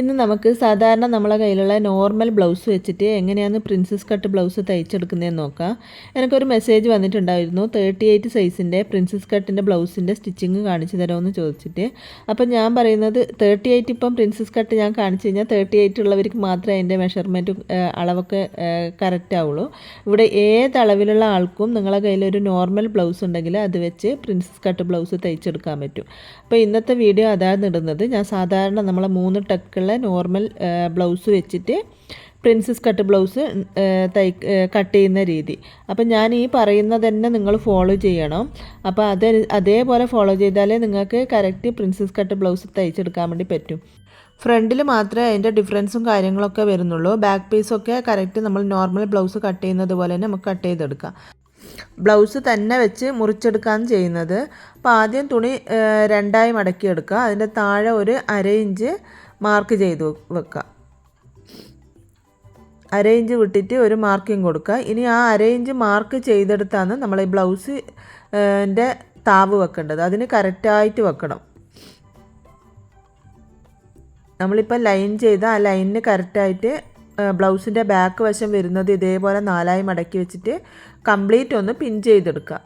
ഇന്ന് നമുക്ക് സാധാരണ നമ്മളെ കയ്യിലുള്ള നോർമൽ ബ്ലൗസ് വെച്ചിട്ട് എങ്ങനെയാണ് പ്രിൻസസ് കട്ട് ബ്ലൗസ് തയ്ച്ചെടുക്കുന്നതെന്ന് നോക്കാം. എനിക്കൊരു മെസ്സേജ് വന്നിട്ടുണ്ടായിരുന്നു. തേർട്ടി എയ്റ്റ് സൈസിന്റെ പ്രിൻസസ് കട്ടിന്റെ ബ്ലൗസിന്റെ സ്റ്റിച്ചിങ് കാണിച്ചു തരുമെന്ന് ചോദിച്ചിട്ട്. അപ്പോൾ ഞാൻ പറയുന്നത് തേർട്ടി എയ്റ്റ് ഇപ്പം പ്രിൻസസ് കട്ട് ഞാൻ കാണിച്ചു കഴിഞ്ഞാൽ തേർട്ടി എയ്റ്റ് ഉള്ളവർക്ക് മാത്രമേ അതിന്റെ മെഷർമെന്റും അളവൊക്കെ കറക്റ്റ് ആവുള്ളൂ. ഇവിടെ ഏത് അളവിലുള്ള ആൾക്കും നിങ്ങളെ കയ്യിലൊരു നോർമൽ ബ്ലൗസ് ഉണ്ടെങ്കിൽ അത് വെച്ച് പ്രിൻസസ് കട്ട് ബ്ലൗസ് തയ്ച്ചെടുക്കാൻ പറ്റും. അപ്പോൾ ഇന്നത്തെ വീഡിയോ അതാണ് ഇടുന്നത്. ഞാൻ സാധാരണ നമ്മളെ മൂന്ന് ടക്കുള്ള നോർമൽ ബ്ലൗസ് വെച്ചിട്ട് പ്രിൻസസ് കട്ട് ബ്ലൗസ് തൈ കട്ട് ചെയ്യുന്ന രീതി. അപ്പം ഞാൻ ഈ പറയുന്നത് തന്നെ നിങ്ങൾ ഫോളോ ചെയ്യണം. അപ്പോൾ അത് അതേപോലെ ഫോളോ ചെയ്താലേ നിങ്ങൾക്ക് കറക്റ്റ് പ്രിൻസസ് കട്ട് ബ്ലൗസ് തയ്ച്ചെടുക്കാൻ വേണ്ടി പറ്റും. ഫ്രണ്ടിൽ മാത്രമേ അതിന്റെ ഡിഫറൻസും കാര്യങ്ങളൊക്കെ വരുന്നുള്ളൂ. ബാക്ക് പീസൊക്കെ കറക്റ്റ് നമ്മൾ നോർമൽ ബ്ലൗസ് കട്ട് ചെയ്യുന്നത് പോലെ തന്നെ നമുക്ക് കട്ട് ചെയ്തെടുക്കാം. ബ്ലൗസ് തന്നെ വെച്ച് മുറിച്ചെടുക്കുകയാണ് ചെയ്യുന്നത്. അപ്പോൾ ആദ്യം തുണി രണ്ടായി മടക്കിയെടുക്കുക. അതിന്റെ താഴെ ഒരു അര ഇഞ്ച് മാർക്ക് ചെയ്ത് വെക്കുക അരേഞ്ച് വിട്ടിട്ട് ഒരു മാർക്കിങ് കൊടുക്കുക ഇനി ആ അരേഞ്ച് മാർക്ക് ചെയ്തെടുത്താണ് നമ്മൾ ഈ ബ്ലൗസ് ന്റെ താവ് വെക്കേണ്ടത്. അതിന് കറക്റ്റായിട്ട് വെക്കണം. നമ്മളിപ്പോൾ ലൈൻ ചെയ്ത ആ ലൈനിന് കറക്റ്റായിട്ട് ബ്ലൗസിന്റെ ബാക്ക് വശം വരുന്നത് ഇതേപോലെ നാലായി മടക്കി വെച്ചിട്ട് കംപ്ലീറ്റ് ഒന്ന് പിൻ ചെയ്തെടുക്കുക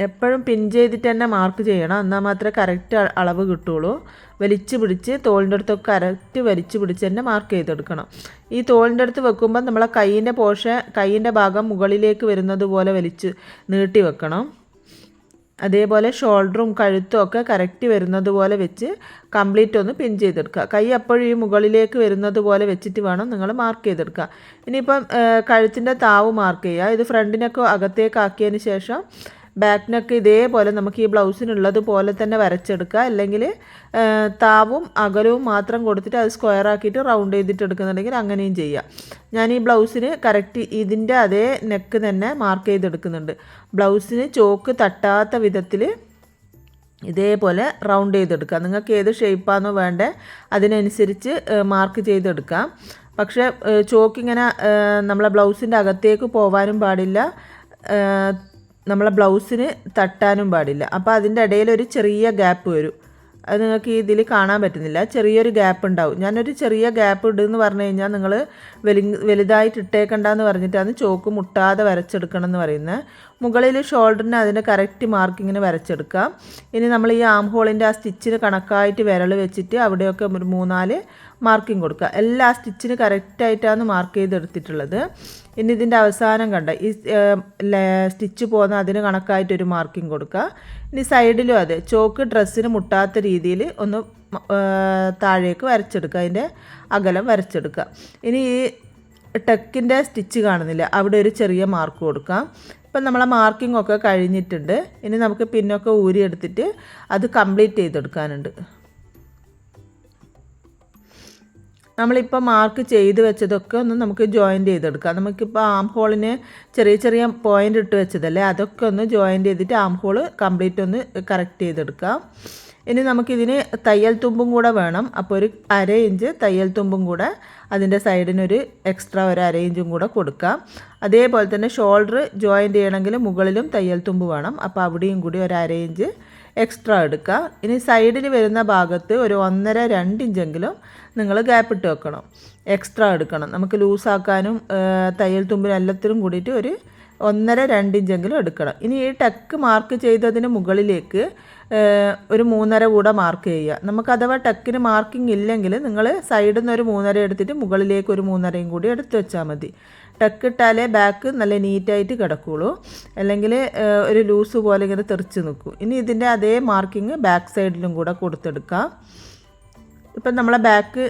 എപ്പോഴും പിൻ ചെയ്തിട്ട് തന്നെ മാർക്ക് ചെയ്യണം. എന്നാൽ മാത്രമേ കറക്റ്റ് അളവ് കിട്ടുള്ളൂ. വലിച്ചു പിടിച്ച് തോളിന്റെ അടുത്തൊക്കെ കറക്റ്റ് വലിച്ചു പിടിച്ച് തന്നെ മാർക്ക് ചെയ്തെടുക്കണം. ഈ തോളിന്റെ അടുത്ത് വെക്കുമ്പോൾ നമ്മളെ കൈയിന്റെ പോഷൻ കൈയിന്റെ ഭാഗം മുകളിലേക്ക് വരുന്നത് പോലെ വലിച്ച് നീട്ടി വെക്കണം. അതേപോലെ ഷോൾഡറും കഴുത്തും ഒക്കെ കറക്റ്റ് വരുന്നത് പോലെ വെച്ച് കംപ്ലീറ്റ് ഒന്ന് പിൻ ചെയ്തെടുക്കുക. കൈ അപ്പോഴും ഈ മുകളിലേക്ക് വരുന്നത് പോലെ വെച്ചിട്ട് വേണം നിങ്ങൾ മാർക്ക് ചെയ്തെടുക്കുക. ഇനിയിപ്പം കഴുത്തിന്റെ താവ് മാർക്ക് ചെയ്യുക. ഇത് ഫ്രണ്ടിനൊക്കെ അകത്തേക്ക് ആക്കിയതിന് ശേഷം ബാക്കിനൊക്കെ ഇതേപോലെ നമുക്ക് ഈ ബ്ലൗസിനുള്ളത് പോലെ തന്നെ വരച്ചെടുക്കുക. അല്ലെങ്കിൽ താവും അകലവും മാത്രം കൊടുത്തിട്ട് അത് സ്ക്വയർ ആക്കിയിട്ട് റൗണ്ട് ചെയ്തിട്ട് എടുക്കുന്നുണ്ടെങ്കിൽ അങ്ങനെയും ചെയ്യാം. ഞാൻ ഈ ബ്ലൗസിന് കറക്റ്റ് ഇതിന്റെ അതേ നെക്ക് തന്നെ മാർക്ക് ചെയ്തെടുക്കുന്നുണ്ട്. ബ്ലൗസിന് ചോക്ക് തട്ടാത്ത വിധത്തിൽ ഇതേപോലെ റൗണ്ട് ചെയ്തെടുക്കുക. നിങ്ങൾക്ക് ഏത് ഷേപ്പാണോ വേണ്ടേ അതിനനുസരിച്ച് മാർക്ക് ചെയ്തെടുക്കാം. പക്ഷേ ചോക്കിങ്ങനെ നമ്മളെ ബ്ലൗസിന്റെ അകത്തേക്ക് പോകാനും പാടില്ല. നമ്മളെ ബ്ലൗസിന് തട്ടാനും പാടില്ല. അപ്പോൾ അതിന്റെ ഇടയിൽ ഒരു ചെറിയ ഗ്യാപ്പ് വരും. അത് നിങ്ങൾക്ക് ഇതിൽ കാണാൻ പറ്റുന്നില്ല. ചെറിയൊരു ഗ്യാപ്പ് ഉണ്ടാവും. ഞാനൊരു ചെറിയ ഗ്യാപ്പ് ഇടുന്ന് പറഞ്ഞു കഴിഞ്ഞാൽ നിങ്ങൾ വലി വലുതായിട്ട് ഇട്ടേക്കണ്ടെന്ന് പറഞ്ഞിട്ടാണ് ചോക്ക് മുട്ടാതെ വരച്ചെടുക്കണം എന്ന് പറയുന്നത് മുകളിൽ ഷോൾഡറിന് അതിന്റെ കറക്റ്റ് മാർക്കിങ്ങിന് വരച്ചെടുക്കാം. ഇനി നമ്മൾ ഈ ആം ഹോളിന്റെ ആ സ്റ്റിച്ചിന് കണക്കായിട്ട് വിരൽ വെച്ചിട്ട് അവിടെയൊക്കെ ഒരു മൂന്നാൽ മാർക്കിംഗ് കൊടുക്കുക. എല്ലാ സ്റ്റിച്ചിന് കറക്റ്റായിട്ടാണ് മാർക്ക് ചെയ്തെടുത്തിട്ടുള്ളത്. ഇനി ഇതിന്റെ അവസാനം കണ്ട? ഈ സ്റ്റിച്ച് പോകുന്ന അതിന് കണക്കായിട്ടൊരു മാർക്കിംഗ് കൊടുക്കുക. ഇനി സൈഡിലും അതെ ചോക്ക് ഡ്രസ്സിന് മുട്ടാത്ത രീതിയിൽ ഒന്ന് താഴേക്ക് വരച്ചെടുക്കുക. അതിന്റെ അകലം വരച്ചെടുക്കുക. ഇനി ഈ ടെക്കിന്റെ സ്റ്റിച്ച് കാണുന്നില്ല. അവിടെ ഒരു ചെറിയ മാർക്ക് കൊടുക്കാം ഇപ്പം നമ്മളെ മാർക്കിംഗ് ഒക്കെ കഴിഞ്ഞിട്ടുണ്ട്. ഇനി നമുക്ക് പിന്നൊക്കെ ഊരിയെടുത്തിട്ട് അത് കംപ്ലീറ്റ് ചെയ്തെടുക്കാനുണ്ട്. നമ്മളിപ്പോൾ മാർക്ക് ചെയ്ത് വെച്ചതൊക്കെ ഒന്ന് നമുക്ക് ജോയിന്റ് ചെയ്തെടുക്കാം. നമുക്കിപ്പോൾ ആം ഹോളിന് ചെറിയ ചെറിയ പോയിന്റ് ഇട്ട് വെച്ചതല്ലേ? അതൊക്കെ ഒന്ന് ജോയിന്റ് ചെയ്തിട്ട് ആം ഹോൾ കംപ്ലീറ്റ് ഒന്ന് കറക്റ്റ് ചെയ്തെടുക്കാം. ഇനി നമുക്കിതിന് തയ്യൽ തുമ്പും കൂടെ വേണം. അപ്പോൾ ഒരു അര ഇഞ്ച് തയ്യൽ തുമ്പും കൂടെ അതിന്റെ സൈഡിനൊരു എക്സ്ട്രാ ഒരു അര ഇഞ്ചും കൂടെ കൊടുക്കാം. അതേപോലെ തന്നെ ഷോൾഡർ ജോയിന്റ് ചെയ്യണമെങ്കിൽ മുകളിലും തയ്യൽ തുമ്പ് വേണം. അപ്പോൾ അവിടെയും കൂടി ഒരു അര ഇഞ്ച് എക്സ്ട്രാ എടുക്കുക ഇനി സൈഡിൽ വരുന്ന ഭാഗത്ത് ഒരു ഒന്നര രണ്ട് ഇഞ്ചെങ്കിലും നിങ്ങൾ ഗ്യാപ്പ് ഇട്ട് വെക്കണം. എക്സ്ട്രാ എടുക്കണം. നമുക്ക് ലൂസാക്കാനും തയ്യൽ തുമ്പിനും എല്ലാത്തിനും കൂടിയിട്ട് ഒരു ഒന്നര രണ്ട് ഇഞ്ചെങ്കിലും എടുക്കണം. ഇനി ഈ ടെക്ക് മാർക്ക് ചെയ്തതിന് മുകളിലേക്ക് ഒരു മൂന്നര കൂടെ മാർക്ക് ചെയ്യുക. നമുക്ക് അഥവാ ടെക്കിന് മാർക്കിംഗ് ഇല്ലെങ്കിൽ നിങ്ങൾ സൈഡിൽ നിന്ന് ഒരു മൂന്നര എടുത്തിട്ട് മുകളിലേക്ക് ഒരു മൂന്നരയും കൂടി എടുത്തു വെച്ചാൽ മതി. ടെക്ക് ഇട്ടാലേ ബാക്ക് നല്ല നീറ്റായിട്ട് കിടക്കുകയുള്ളൂ അല്ലെങ്കിൽ ഒരു ലൂസ് പോലെ ഇങ്ങനെ തെറിച്ച് നിൽക്കും. ഇനി ഇതിന്റെ അതേ മാർക്കിംഗ് ബാക്ക് സൈഡിലും കൂടെ കൊടുത്തെടുക്കാം. ഇപ്പം നമ്മളെ ബാക്ക്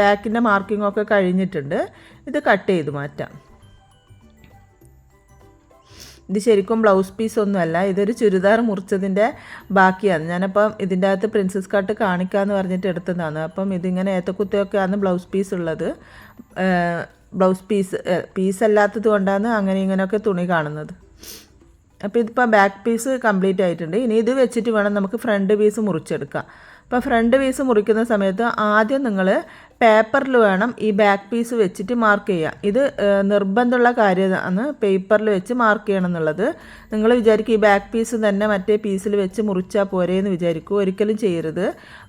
ബാക്കിന്റെ മാർക്കിങ്ങൊക്കെ കഴിഞ്ഞിട്ടുണ്ട്. ഇത് കട്ട് ചെയ്ത് മാറ്റാം. ഇത് ശരിക്കും ബ്ലൗസ് പീസ് ഒന്നുമല്ല ഇതൊരു ചുരിദാർ മുറിച്ചതിന്റെ ബാക്കിയാണ്. ഞാനപ്പം ഇതിന്റെ അകത്ത് പ്രിൻസസ് കട്ട് കാണിക്കാമെന്ന് പറഞ്ഞിട്ട് എടുത്തതാണ്. അപ്പം ഇതിങ്ങനെ ഏത്തക്കുത്തൊക്കെയാണ് ബ്ലൗസ് പീസ് ഉള്ളത്. ബ്ലൗസ് പീസ് പീസ് അല്ലാത്തത് കൊണ്ടാണ് അങ്ങനെ ഇങ്ങനെയൊക്കെ തുണി കാണുന്നത്. അപ്പോൾ ഇതിപ്പോൾ ബാക്ക് പീസ് കംപ്ലീറ്റ് ആയിട്ടുണ്ട്. ഇനി ഇത് വെച്ചിട്ട് വേണം നമുക്ക് ഫ്രണ്ട് പീസ് മുറിച്ചെടുക്കാം. അപ്പോൾ ഫ്രണ്ട് പീസ് മുറിക്കുന്ന സമയത്ത് ആദ്യം നിങ്ങൾ പേപ്പറിൽ വേണം ഈ ബാക്ക് പീസ് വെച്ചിട്ട് മാർക്ക് ചെയ്യുക ഇത് നിർബന്ധമുള്ള കാര്യമാണ്. പേപ്പറിൽ വെച്ച് മാർക്ക് ചെയ്യണം എന്നുള്ളത്. നിങ്ങൾ വിചാരിക്കും ഈ ബാക്ക് പീസ് തന്നെ മറ്റേ പീസിൽ വെച്ച് മുറിച്ചാൽ പോരെ എന്ന് വിചാരിക്കും. ഒരിക്കലും ചെയ്യരുത്.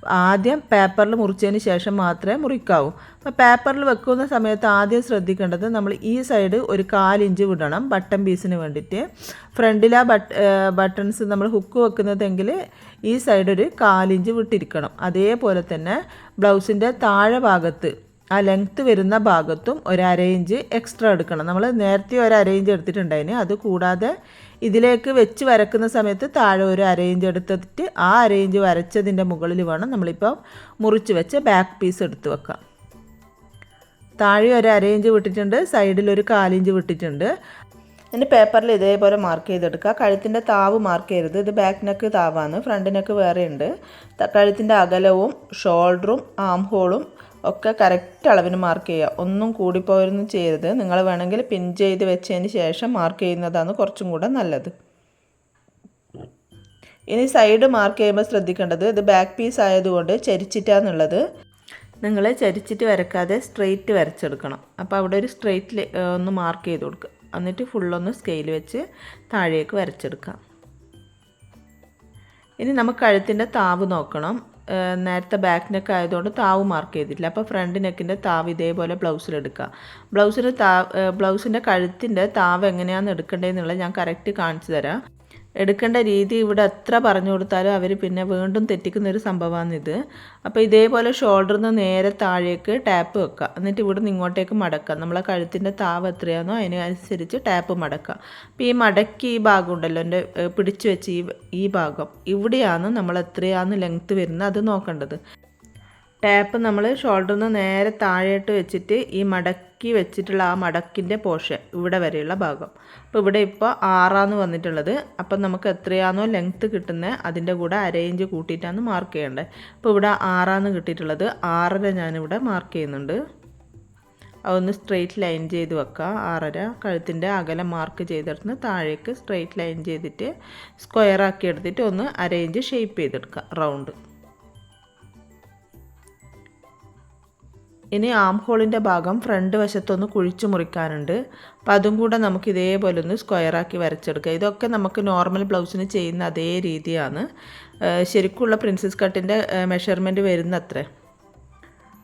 ആദ്യം പേപ്പറിൽ മുറിച്ചതിന് ശേഷം മാത്രമേ മുറിക്കാവൂ. അപ്പോൾ പേപ്പറിൽ വെക്കുന്ന സമയത്ത് ആദ്യം ശ്രദ്ധിക്കേണ്ടത് നമ്മൾ ഈ സൈഡ് ഒരു കാലിഞ്ച് വിടണം ബട്ടൺ പീസിന് വേണ്ടിയിട്ട്. ഫ്രണ്ടിലാ ബട്ട് ബട്ടൺസ് നമ്മൾ ഹുക്ക് വെക്കുന്നതെങ്കിൽ ഈ സൈഡ് ഒരു കാലിഞ്ച് വിട്ടിരിക്കണം. അതേപോലെ തന്നെ ബ്ലൗസിന്റെ താഴെ ഭാഗത്ത് ആ ലെങ്ത്ത് വരുന്ന ഭാഗത്തും ഒരു അര ഇഞ്ച് എക്സ്ട്രാ എടുക്കണം. നമ്മൾ നേരത്തെ ഒരു അര ഇഞ്ച് എടുത്തിട്ടുണ്ടായിന്. അത് കൂടാതെ ഇതിലേക്ക് വെച്ച് വരക്കുന്ന സമയത്ത് താഴെ ഒരു അര ഇഞ്ച് എടുത്തിട്ട് ആ അര ഇഞ്ച് വരച്ചതിന്റെ മുകളിൽ വേണം നമ്മളിപ്പോൾ മുറിച്ച് വെച്ച ബാക്ക് പീസ് എടുത്ത് വെക്കാം. താഴെ ഒരു അര ഇഞ്ച് വിട്ടിട്ടുണ്ട് സൈഡിൽ ഒരു കാലിഞ്ച് വിട്ടിട്ടുണ്ട്. എന്നിട്ട് പേപ്പറിൽ ഇതേപോലെ മാർക്ക് ചെയ്തെടുക്കുക. കഴുത്തിന്റെ താവ് മാർക്ക് ചെയ്യരുത്. ഇത് ബാക്ക് നെക്ക് താവാണ്. ഫ്രണ്ട് നെക്ക് വേറെ ഉണ്ട്. കഴുത്തിന്റെ അകലവും ഷോൾഡറും ആം ഹോളും ഒക്കെ കറക്റ്റ് അളവിന് മാർക്ക് ചെയ്യുക. ഒന്നും കൂടിപ്പോയൊന്നും ചെയ്യരുത്. നിങ്ങൾ വേണമെങ്കിൽ പിൻ ചെയ്ത് വെച്ചതിന് ശേഷം മാർക്ക് ചെയ്യുന്നതാണ് കുറച്ചും കൂടെ നല്ലത്. ഇനി സൈഡ് മാർക്ക് ചെയ്യുമ്പോൾ ശ്രദ്ധിക്കേണ്ടത് ഇത് ബാക്ക് പീസ് ആയതുകൊണ്ട് ചരിച്ചിട്ടാന്നുള്ളത് നിങ്ങൾ ചരിച്ചിട്ട് വരക്കാതെ സ്ട്രെയിറ്റ് വരച്ചെടുക്കണം. അപ്പോൾ അവിടെ ഒരു സ്ട്രെയിറ്റ് ഒന്ന് മാർക്ക് ചെയ്ത് കൊടുക്കുക. എന്നിട്ട് ഫുള്ളൊന്ന് സ്കെയിൽ വെച്ച് താഴേക്ക് വരച്ചെടുക്കാം. ഇനി നമുക്ക് കഴുത്തിന്റെ താവ് നോക്കണം. നേരത്തെ ബാക്ക് നെക്ക് ആയതുകൊണ്ട് താവ് മാർക്ക് ചെയ്തിട്ടില്ല. അപ്പോൾ ഫ്രണ്ട് നെക്കിന്റെ താവ് ഇതേപോലെ ബ്ലൗസിലെടുക്കുക ബ്ലൗസിന്റെ താവ് ബ്ലൗസിന്റെ കഴുത്തിന്റെ താവ് എങ്ങനെയാണെന്ന് എടുക്കേണ്ടതെന്നുള്ളത് ഞാൻ കറക്റ്റ് കാണിച്ചു തരാം. എടുക്കേണ്ട രീതി ഇവിടെ എത്ര പറഞ്ഞു കൊടുത്താലും അവർ പിന്നെ വീണ്ടും തെറ്റിക്കുന്ന ഒരു സംഭവമാണിത് അപ്പോൾ ഇതേപോലെ ഷോൾഡറിൽ നിന്ന് നേരെ താഴേക്ക് ടാപ്പ് വെക്കുക എന്നിട്ട് ഇവിടെ നിന്ന് ഇങ്ങോട്ടേക്ക് മടക്കുക നമ്മളെ കഴുത്തിന്റെ താവ് എത്രയാണോ അതിനനുസരിച്ച് ടാപ്പ് മടക്കുക അപ്പോൾ ഈ മടക്കി ഈ ഭാഗം ഉണ്ടല്ലോ എന്റെ പിടിച്ചു വെച്ച് ഈ ഈ ഭാഗം. ഇവിടെയാണ് നമ്മൾ എത്രയാണ് ലെങ്ത്ത് വരുന്നത്. അത് നോക്കേണ്ടത്. ടാപ്പ് നമ്മൾ ഷോൾഡറിൽ നിന്ന് നേരെ താഴെയിട്ട് വെച്ചിട്ട് ഈ മടക്കി വെച്ചിട്ടുള്ള ആ മടക്കിന്റെ പോർഷൻ ഇവിടെ വരെയുള്ള ഭാഗം. അപ്പോൾ ഇവിടെ ഇപ്പോൾ ആറാന്ന് വന്നിട്ടുള്ളത്. അപ്പം നമുക്ക് എത്രയാണോ ലെങ്ത്ത് കിട്ടുന്നത് അതിന്റെ കൂടെ അരയിഞ്ച് കൂട്ടിയിട്ടാണ് മാർക്ക് ചെയ്യേണ്ടത്. അപ്പോൾ ഇവിടെ ആറാന്ന് കിട്ടിയിട്ടുള്ളത്. ആറര ഞാനിവിടെ മാർക്ക് ചെയ്യുന്നുണ്ട്. അതൊന്ന് സ്ട്രെയിറ്റ് ലൈൻ ചെയ്ത് വെക്കുക ആറര കഴുത്തിന്റെ അകലം മാർക്ക് ചെയ്തെടുത്ത് താഴേക്ക് സ്ട്രെയിറ്റ് ലൈൻ ചെയ്തിട്ട് സ്ക്വയർ ആക്കി എടുത്തിട്ട് ഒന്ന് അരയിഞ്ച് ഷേപ്പ് ചെയ്തെടുക്കുക റൗണ്ട്. ഇനി ആം ഹോളിന്റെ ഭാഗം ഫ്രണ്ട് വശത്തൊന്ന് കുഴിച്ചു മുറിക്കാനുണ്ട്. അപ്പം അതും കൂടെ നമുക്ക് ഇതേപോലെ ഒന്ന് സ്ക്വയറാക്കി വരച്ചെടുക്കുക ഇതൊക്കെ നമുക്ക് നോർമൽ ബ്ലൗസിന് ചെയ്യുന്ന അതേ രീതിയാണ്. ശരിക്കുള്ള പ്രിൻസസ് കട്ടിന്റെ മെഷർമെന്റ് വരുന്ന അത്രേ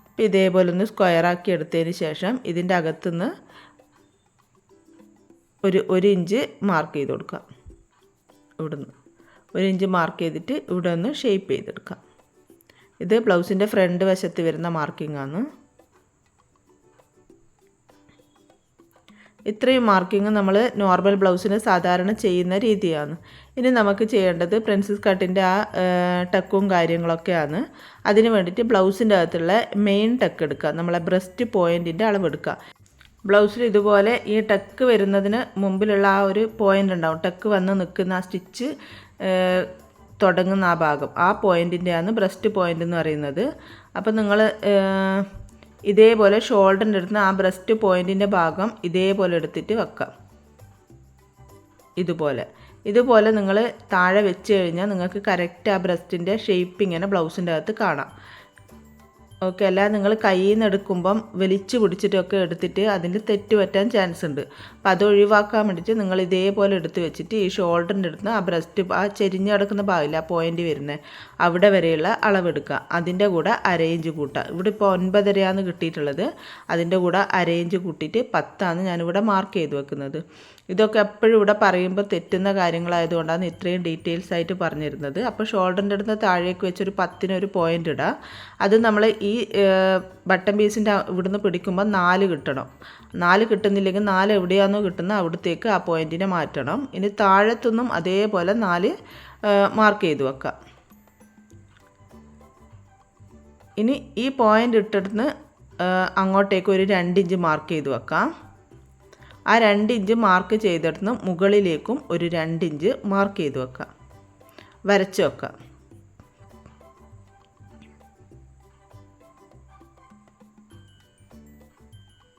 അപ്പം ഇതേപോലെ ഒന്ന് സ്ക്വയറാക്കി എടുത്തതിന് ശേഷം ഇതിന്റെ അകത്തുനിന്ന് ഒരു ഒരു ഇഞ്ച് മാർക്ക് ചെയ്ത് കൊടുക്കുക ഇവിടുന്ന്. ഒരു ഇഞ്ച് മാർക്ക് ചെയ്തിട്ട് ഇവിടെ ഒന്ന് ഷേപ്പ് ചെയ്തെടുക്കാം. ഇത് ബ്ലൗസിന്റെ ഫ്രണ്ട് വശത്ത് വരുന്ന മാർക്കിംഗ് ആണ്. ഇത്രയും മാർക്കിങ് നമ്മൾ നോർമൽ ബ്ലൗസിന് സാധാരണ ചെയ്യുന്ന രീതിയാണ്. ഇനി നമുക്ക് ചെയ്യേണ്ടത് പ്രിൻസസ് കട്ടിന്റെ ആ ടക്കും കാര്യങ്ങളൊക്കെയാണ്. അതിന് വേണ്ടിയിട്ട് ബ്ലൗസിന്റെ അകത്തുള്ള മെയിൻ ടക്ക് എടുക്കുക. നമ്മളെ ബ്രസ്റ്റ് പോയിന്റിന്റെ അളവെടുക്കുക ബ്ലൗസിൽ ഇതുപോലെ ഈ ടക്ക് വരുന്നതിന് മുമ്പിലുള്ള ആ ഒരു പോയിന്റ് ഉണ്ടാവും. ടക്ക് വന്ന് നിൽക്കുന്ന ആ സ്റ്റിച്ച് തുടങ്ങുന്ന ആ ഭാഗം. ആ പോയിന്റിന്റെയാണ് ബ്രസ്റ്റ് പോയിന്റ് എന്ന് പറയുന്നത്. അപ്പോൾ നിങ്ങൾ ഇതേപോലെ ഷോൾഡറിന്റെ അടുത്ത് ആ ബ്രസ്റ്റ് പോയിന്റിന്റെ ഭാഗം ഇതേപോലെ എടുത്തിട്ട് വെക്കാം. ഇതുപോലെ. ഇതുപോലെ നിങ്ങൾ താഴെ വെച്ച് കഴിഞ്ഞാൽ നിങ്ങൾക്ക് കറക്റ്റ് ആ ബ്രസ്റ്റിന്റെ ഷേപ്പ് ഇങ്ങനെ ബ്ലൗസിന്റെ അകത്ത് കാണാം. ഓക്കെ അല്ല നിങ്ങൾ കയ്യിൽ നിന്ന് എടുക്കുമ്പം വലിച്ചു പിടിച്ചിട്ടൊക്കെ എടുത്തിട്ട് അതിൽ തെറ്റ് പറ്റാൻ ചാൻസ് ഉണ്ട്. അപ്പം അത് ഒഴിവാക്കാൻ വേണ്ടിയിട്ട് നിങ്ങൾ ഇതേപോലെ എടുത്ത് വെച്ചിട്ട് ഈ ഷോൾഡറിന്റെ അടുത്ത് ആ ബ്രസ്റ്റ് ആ ചെരിഞ്ഞ് കിടക്കുന്ന ഭാഗമില്ല ആ പോയിന്റ് വരുന്നത് അവിടെ വരെയുള്ള അളവെടുക്കുക. അതിന്റെ കൂടെ അരയിഞ്ച് കൂട്ടുക. ഇവിടെ ഇപ്പോൾ ഒൻപതരയാണ് കിട്ടിയിട്ടുള്ളത്. അതിന്റെ കൂടെ അരയിഞ്ച് കൂട്ടിയിട്ട് പത്താണ് ഞാനിവിടെ മാർക്ക് ചെയ്ത് വെക്കുന്നത്. ഇതൊക്കെ എപ്പോഴും ഇവിടെ പറയുമ്പോൾ തെറ്റുന്ന കാര്യങ്ങളായതുകൊണ്ടാണ് ഇത്രയും ഡീറ്റെയിൽസ് ആയിട്ട് പറഞ്ഞിരുന്നത്. അപ്പോൾ ഷോൾഡറിന്റെ അടുത്ത് താഴേക്ക് വെച്ചൊരു പത്തിനൊരു പോയിന്റ് ഇടുക അത് നമ്മൾ ഈ ബട്ടൺ പീസിന്റെ ഇവിടുന്ന് പിടിക്കുമ്പോൾ നാല് കിട്ടണം. നാല് കിട്ടുന്നില്ലെങ്കിൽ നാല് എവിടെയാണോ കിട്ടുന്നത് അവിടത്തേക്ക് ആ പോയിന്റിനെ മാറ്റണം. ഇനി താഴത്തുനിന്നും അതേപോലെ നാല് മാർക്ക് ചെയ്ത് വെക്കാം. ഇനി ഈ പോയിന്റ് ഇട്ടിടുന്ന് അങ്ങോട്ടേക്ക് ഒരു രണ്ട് ഇഞ്ച് മാർക്ക് ചെയ്ത് വെക്കാം. ആ രണ്ട് ഇഞ്ച് മാർക്ക് ചെയ്തെടുത്ത് മുകളിലേക്കും ഒരു രണ്ട് ഇഞ്ച് മാർക്ക് ചെയ്ത് വെക്കാം. വരച്ച് വെക്കാം.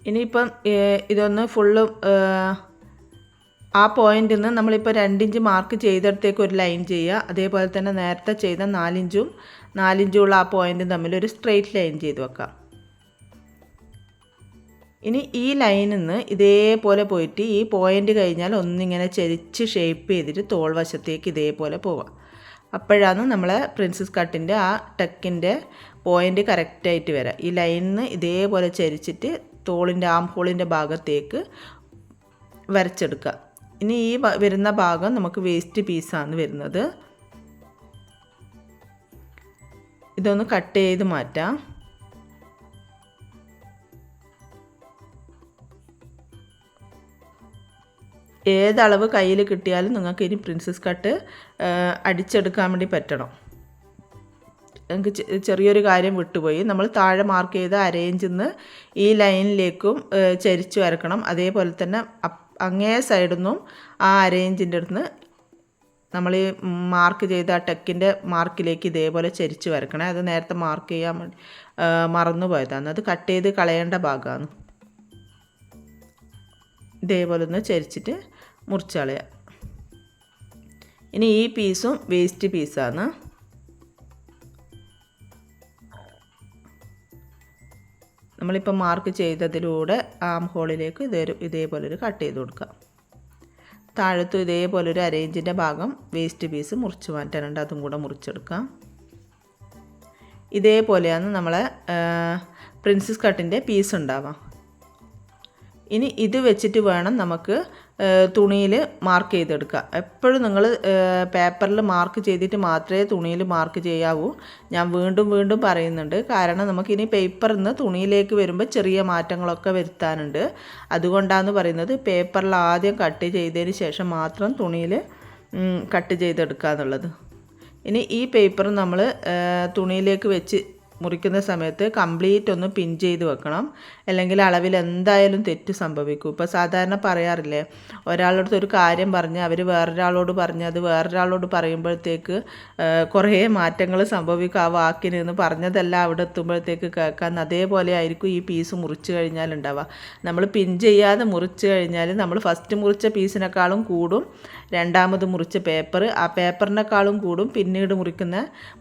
ഇനിയിപ്പം ഇതൊന്ന് ഫുള്ള് ആ പോയിന്റിൽ നിന്ന് നമ്മളിപ്പോൾ രണ്ടിഞ്ച് മാർക്ക് ചെയ്തെടുത്തേക്ക് ഒരു ലൈൻ ചെയ്യുക. അതേപോലെ തന്നെ നേരത്തെ ചെയ്ത നാലിഞ്ചും നാലിഞ്ചുള്ള ആ പോയിന്റും തമ്മിൽ ഒരു സ്ട്രെയിറ്റ് ലൈൻ ചെയ്ത് വെക്കാം. ഇനി ഈ ലൈനിൽ നിന്ന് ഇതേപോലെ പോയിട്ട് ഈ പോയിന്റ് കഴിഞ്ഞാൽ ഒന്നിങ്ങനെ ചരിച്ച് ഷേപ്പ് ചെയ്തിട്ട് തോൾ വശത്തേക്ക് ഇതേപോലെ പോവാം. അപ്പോഴാണ് നമ്മളെ പ്രിൻസസ് കട്ടിന്റെ ആ ടെക്കിന്റെ പോയിന്റ് കറക്റ്റായിട്ട് വരാം. ഈ ലൈനിൽ നിന്ന് ഇതേപോലെ ചരിച്ചിട്ട് തോളിന്റെ ആം ഹോളിന്റെ ഭാഗത്തേക്ക് വരച്ചെടുക്കുക. ഇനി ഈ വരുന്ന ഭാഗം നമുക്ക് വേസ്റ്റ് പീസാണ് വരുന്നത്. ഇതൊന്ന് കട്ട് ചെയ്ത് മാറ്റാം. ഏതളവ് കയ്യിൽ കിട്ടിയാലും നിങ്ങൾക്ക് ഇനി പ്രിൻസസ് കട്ട് അടിച്ചെടുക്കാൻ വേണ്ടി പറ്റണം. എനിക്ക് ചെറിയൊരു കാര്യം വിട്ടുപോയി. നമ്മൾ താഴെ മാർക്ക് ചെയ്ത അരേഞ്ചിൽ നിന്ന് ഈ ലൈനിലേക്കും ചരിച്ചു വരക്കണം. അതേപോലെ തന്നെ അങ്ങേ സൈഡിൽ നിന്നും ആ അരേഞ്ചിന്റെ അടുത്ത് നിന്ന് നമ്മൾ ഈ മാർക്ക് ചെയ്ത ആ ടെക്കിന്റെ മാർക്കിലേക്ക് ഇതേപോലെ ചരിച്ച് വരക്കണം. അത് നേരത്തെ മാർക്ക് ചെയ്യാൻ മറന്നു പോയതാണ് അത് കട്ട് ചെയ്ത് കളയേണ്ട ഭാഗമാണ്. ഇതേപോലെ ഒന്ന് ചരിച്ചിട്ട് മുറിച്ച് ഇനി ഈ പീസും വേസ്റ്റ് പീസാണ് നമ്മളിപ്പോൾ മാർക്ക് ചെയ്തതിലൂടെ ആം ഹോളിലേക്ക് ഇതേ ഇതേപോലെ ഒരു കട്ട് ചെയ്ത് കൊടുക്കുക താഴത്തും ഇതേപോലെ ഒരു അരേഞ്ചിന്റെ ഭാഗം വേസ്റ്റ് പീസ് മുറിച്ച് മാറ്റാനുണ്ട് അതും കൂടെ മുറിച്ചെടുക്കാം. ഇതേപോലെയാണ് നമ്മളെ പ്രിൻസസ് കട്ടിന്റെ പീസ് ഉണ്ടാവാം ഇനി ഇത് വെച്ചിട്ട് വേണം നമുക്ക് തുണിയിൽ മാർക്ക് ചെയ്തെടുക്കുക. എപ്പോഴും നിങ്ങൾ പേപ്പറിൽ മാർക്ക് ചെയ്തിട്ട് മാത്രമേ തുണിയിൽ മാർക്ക് ചെയ്യാവൂ. ഞാൻ വീണ്ടും വീണ്ടും പറയുന്നുണ്ട്. കാരണം നമുക്കിനി പേപ്പറിൽ നിന്ന് തുണിയിലേക്ക് വരുമ്പോൾ ചെറിയ മാറ്റങ്ങളൊക്കെ വരുത്താനുണ്ട്. അതുകൊണ്ടാണ് പറയുന്നത് പേപ്പറിൽ ആദ്യം കട്ട് ചെയ്തതിന് ശേഷം മാത്രം തുണിയിൽ കട്ട് ചെയ്തെടുക്കുക എന്നുള്ളത്. ഇനി ഈ പേപ്പർ നമ്മൾ തുണിയിലേക്ക് വെച്ച് മുറിക്കുന്ന സമയത്ത് കംപ്ലീറ്റ് ഒന്ന് പിൻ ചെയ്ത് വെക്കണം. അല്ലെങ്കിൽ അളവിൽ എന്തായാലും തെറ്റ് സംഭവിക്കും. ഇപ്പോൾ സാധാരണ പറയാറില്ലേ ഒരാളടുത്ത് ഒരു കാര്യം പറഞ്ഞ് അവർ വേറൊരാളോട് പറഞ്ഞ് അത് വേറൊരാളോട് പറയുമ്പോഴത്തേക്ക് കുറേ മാറ്റങ്ങൾ സംഭവിക്കും ആ വാക്കിന് എന്ന് പറഞ്ഞതെല്ലാം അവിടെ എത്തുമ്പോഴത്തേക്ക് കേൾക്കാൻ അതേപോലെ ആയിരിക്കും ഈ പീസ് മുറിച്ച് കഴിഞ്ഞാൽ ഉണ്ടാവുക. നമ്മൾ പിൻ ചെയ്യാതെ മുറിച്ച് കഴിഞ്ഞാൽ നമ്മൾ ഫസ്റ്റ് മുറിച്ച പീസിനേക്കാളും കൂടും രണ്ടാമത് മുറിച്ച പേപ്പർ ആ പേപ്പറിനേക്കാളും കൂടും പിന്നീട് മുറിക്കുന്ന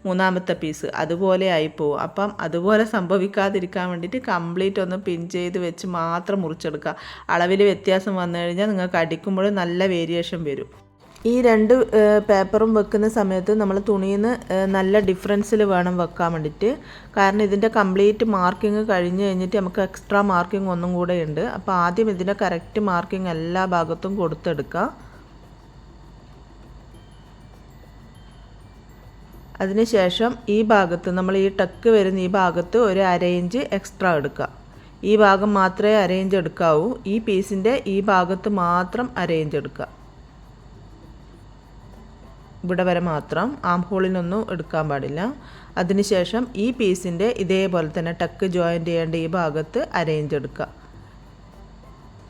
മൂന്നാമത്തെ പീസ് അതുപോലെ ആയിപ്പോവും അപ്പം അതുപോലെ സംഭവിക്കാതിരിക്കാൻ വേണ്ടിയിട്ട് കംപ്ലീറ്റ് ഒന്ന് പിൻ ചെയ്ത് വെച്ച് മാത്രം മുറിച്ചെടുക്കുക. അളവിൽ വ്യത്യാസം വന്നു കഴിഞ്ഞാൽ നിങ്ങൾക്ക് അടിക്കുമ്പോൾ നല്ല വേരിയേഷൻ വരും. ഈ രണ്ട് പേപ്പറും വെക്കുന്ന സമയത്ത് നമ്മൾ തുണിയിൽ നിന്ന് നല്ല ഡിഫറൻസിൽ വേണം വെക്കാൻ വേണ്ടിയിട്ട്. കാരണം ഇതിന്റെ കംപ്ലീറ്റ് മാർക്കിങ് കഴിഞ്ഞ് കഴിഞ്ഞിട്ട് നമുക്ക് എക്സ്ട്രാ മാർക്കിംഗ് ഒന്നും കൂടെ ഉണ്ട്. അപ്പോൾ ആദ്യം ഇതിന്റെ കറക്റ്റ് മാർക്കിംഗ് എല്ലാ ഭാഗത്തും കൊടുത്തെടുക്കുക. അതിനുശേഷം ഈ ഭാഗത്ത് നമ്മൾ ഈ ടക്ക് വരുന്ന ഈ ഭാഗത്ത് ഒരു അര ഇഞ്ച് എക്സ്ട്രാ എടുക്കുക. ഈ ഭാഗം മാത്രമേ അരയിഞ്ച് എടുക്കാവൂ. ഈ പീസിന്റെ ഈ ഭാഗത്ത് മാത്രം അരയിഞ്ച് എടുക്കുക. ഇവിടെ വരെ മാത്രം ആം ഹോളിനൊന്നും എടുക്കാൻ പാടില്ല. അതിനുശേഷം ഈ പീസിന്റെ ഇതേപോലെ തന്നെ ടക്ക് ജോയിന്റ് ചെയ്യേണ്ട ഈ ഭാഗത്ത് ഇഞ്ച് എടുക്കുക.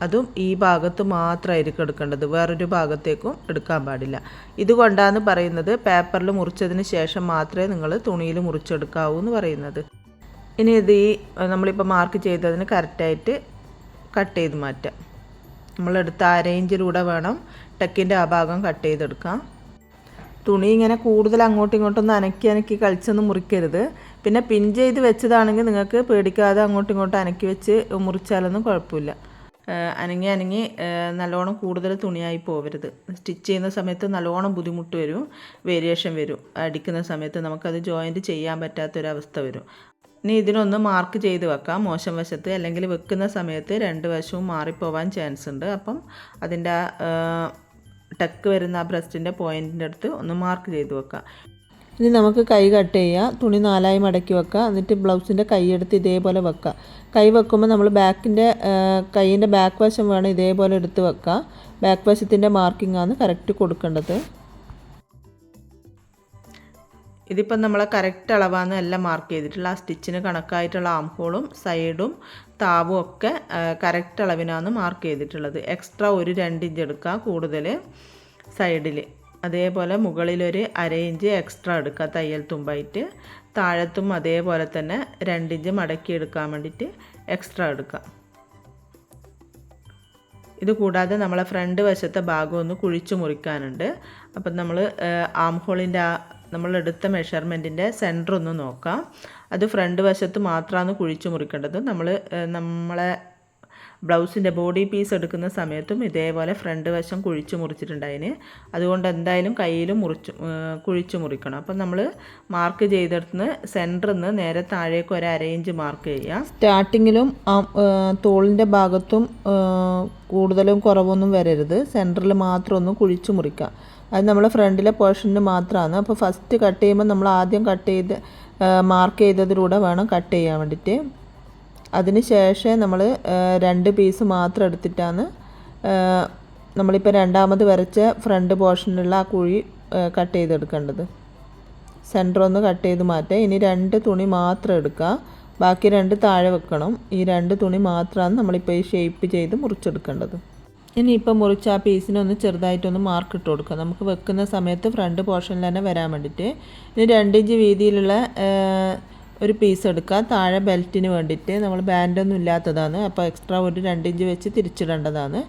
അതും ഈ ഭാഗത്ത് മാത്രമായിരിക്കും എടുക്കേണ്ടത്. വേറൊരു ഭാഗത്തേക്കും എടുക്കാൻ പാടില്ല. ഇതുകൊണ്ടാണ് പറയുന്നത് പേപ്പറിൽ മുറിച്ചതിന് ശേഷം മാത്രമേ നിങ്ങൾ തുണിയിൽ മുറിച്ചെടുക്കാവൂ എന്ന് പറയുന്നത്. ഇനി ഇത് ഈ നമ്മളിപ്പോൾ മാർക്ക് ചെയ്തതിന് കറക്റ്റായിട്ട് കട്ട് ചെയ്ത് മാറ്റാം. നമ്മളെടുത്ത ആ റേഞ്ചിലൂടെ വേണം ടെക്കിന്റെ ആ ഭാഗം കട്ട് ചെയ്തെടുക്കാം. തുണി ഇങ്ങനെ കൂടുതൽ അങ്ങോട്ടും ഇങ്ങോട്ടും അനക്കി അനക്കി കളിച്ചൊന്നും മുറിക്കരുത്. പിന്നെ പിൻ ചെയ്ത് വെച്ചതാണെങ്കിൽ നിങ്ങൾക്ക് പേടിക്കാതെ അങ്ങോട്ടും ഇങ്ങോട്ടും അനക്കി വെച്ച് മുറിച്ചാലൊന്നും കുഴപ്പമില്ല. അനങ്ങി അനങ്ങി നല്ലോണം കൂടുതൽ തുണിയായി പോവരുത്. സ്റ്റിച്ച് ചെയ്യുന്ന സമയത്ത് നല്ലോണം ബുദ്ധിമുട്ട് വരും വേരിയേഷൻ വരും. അടിക്കുന്ന സമയത്ത് നമുക്കത് ജോയിന്റ് ചെയ്യാൻ പറ്റാത്തൊരവസ്ഥ വരും. ഇനി ഇതിനൊന്ന് മാർക്ക് ചെയ്ത് വെക്കാം. മോശം വശത്ത് അല്ലെങ്കിൽ വെക്കുന്ന സമയത്ത് രണ്ട് വശവും മാറിപ്പോവാൻ ചാൻസ് ഉണ്ട്. അപ്പം അതിന്റെ ടക്ക് വരുന്ന ആ ബ്രസ്റ്റിന്റെ പോയിന്റിന്റെ അടുത്ത് ഒന്ന് മാർക്ക് ചെയ്ത് വെക്കാം. ഇനി നമുക്ക് കൈ കട്ട് ചെയ്യാം. തുണി നാലായി മടക്കി വെക്കുക എന്നിട്ട് ബ്ലൗസിന്റെ കൈയെടുത്ത് ഇതേപോലെ വെക്കുക കൈ വെക്കുമ്പോൾ നമ്മൾ ബാക്കിന്റെ കൈയിന്റെ ബാക്ക് വശം വേണം ഇതേപോലെ എടുത്ത് വെക്കുക ബാക്ക് വശത്തിന്റെ മാർക്കിംഗ് ആണ് കറക്റ്റ് കൊടുക്കേണ്ടത്. ഇതിപ്പം നമ്മൾ കറക്റ്റ് അളവാണ് എല്ലാം മാർക്ക് ചെയ്തിട്ടുള്ള. ആ സ്റ്റിച്ചിന് കണക്കായിട്ടുള്ള ആം ഹോളും സൈഡും താവും ഒക്കെ കറക്റ്റ് അളവിനാണ് മാർക്ക് ചെയ്തിട്ടുള്ളത്. എക്സ്ട്രാ ഒരു രണ്ട് ഇഞ്ച് എടുക്കുക കൂടുതൽ സൈഡിൽ അതേപോലെ മുകളിലൊരു അര ഇഞ്ച് എക്സ്ട്രാ എടുക്കുക. തയ്യൽ തുമ്പായിട്ട്. താഴത്തും അതേപോലെ തന്നെ രണ്ടിഞ്ച് മടക്കി എടുക്കാൻ വേണ്ടിയിട്ട് എക്സ്ട്രാ എടുക്കുക. ഇത് കൂടാതെ നമ്മളെ ഫ്രണ്ട് വശത്തെ ഭാഗം ഒന്ന് കുഴിച്ച് മുറിക്കാനുണ്ട്. അപ്പം നമ്മൾ ആം ഹോളിന്റെ ആ നമ്മളെടുത്ത മെഷർമെന്റിന്റെ സെന്റർ ഒന്ന് നോക്കാം. അത് ഫ്രണ്ട് വശത്ത് മാത്രമാണ് കുഴിച്ച് മുറിക്കേണ്ടത്. നമ്മൾ നമ്മളെ ബ്ലൗസിന്റെ ബോഡി പീസ് എടുക്കുന്ന സമയത്തും ഇതേപോലെ ഫ്രണ്ട് വശം കുഴിച്ച് മുറിച്ചിട്ടുണ്ടായിന് അതുകൊണ്ട് എന്തായാലും കയ്യിലും മുറിച്ച് കുഴിച്ച് മുറിക്കണം. അപ്പം നമ്മൾ മാർക്ക് ചെയ്തെടുത്ത് സെന്ററിൽ നിന്ന് നേരെ താഴേക്ക് ഒരു അരയിഞ്ച് മാർക്ക് ചെയ്യുക. സ്റ്റാർട്ടിങ്ങിലും തോളിന്റെ ഭാഗത്തും കൂടുതലും കുറവൊന്നും വരരുത്. സെന്ററിൽ മാത്രം ഒന്ന് കുഴിച്ച് മുറിക്കുക. അത് നമ്മൾ ഫ്രണ്ടിലെ പോർഷന് മാത്രമാണ്. അപ്പോൾ ഫസ്റ്റ് കട്ട് ചെയ്യുമ്പോൾ നമ്മൾ ആദ്യം കട്ട് ചെയ്ത് മാർക്ക് ചെയ്തതിലൂടെ വേണം കട്ട് ചെയ്യാൻ വേണ്ടിയിട്ട്. അതിന് ശേഷം നമ്മൾ രണ്ട് പീസ് മാത്രം എടുത്തിട്ടാണ് നമ്മളിപ്പോൾ രണ്ടാമത് വരച്ച ഫ്രണ്ട് പോർഷനിലുള്ള ആ കുഴി കട്ട് ചെയ്തെടുക്കേണ്ടത്. സെന്റർ ഒന്ന് കട്ട് ചെയ്ത് മാറ്റുക ഇനി രണ്ട് തുണി മാത്രം എടുക്കുക. ബാക്കി രണ്ട് താഴെ വെക്കണം. ഈ രണ്ട് തുണി മാത്രമാണ് നമ്മളിപ്പോൾ ഈ ഷേപ്പ് ചെയ്ത് മുറിച്ചെടുക്കേണ്ടത്. ഇനി ഇപ്പോൾ മുറിച്ച് ആ പീസിനൊന്ന് ചെറുതായിട്ടൊന്ന് മാർക്ക് ഇട്ട് കൊടുക്കുക. നമുക്ക് വെക്കുന്ന സമയത്ത് ഫ്രണ്ട് പോർഷനിൽ തന്നെ വരാൻ വേണ്ടിയിട്ട്. ഇനി രണ്ടിഞ്ച് വീതിയിലുള്ള ഒരു പീസ് എടുക്കുക താഴെ ബെൽറ്റിന് വേണ്ടിയിട്ട് നമ്മൾ ബാൻഡൊന്നും ഇല്ലാത്തതാണ്. അപ്പോൾ എക്സ്ട്രാ ഒരു രണ്ടിഞ്ച് വെച്ച് തിരിച്ചിടേണ്ടതാണ്.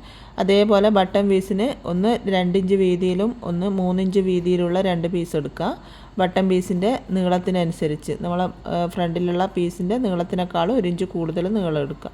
അതേപോലെ ബട്ടൺ പീസിന് ഒന്ന് രണ്ടിഞ്ച് വീതിയിലും ഒന്ന് മൂന്നിഞ്ച് വീതിയിലുള്ള രണ്ട് പീസ് എടുക്കുക ബട്ടൺ പീസിന്റെ നീളത്തിനനുസരിച്ച്. നമ്മളെ ഫ്രണ്ടിലുള്ള പീസിന്റെ നീളത്തിനേക്കാളും ഒരു ഇഞ്ച് കൂടുതൽ നീളം എടുക്കുക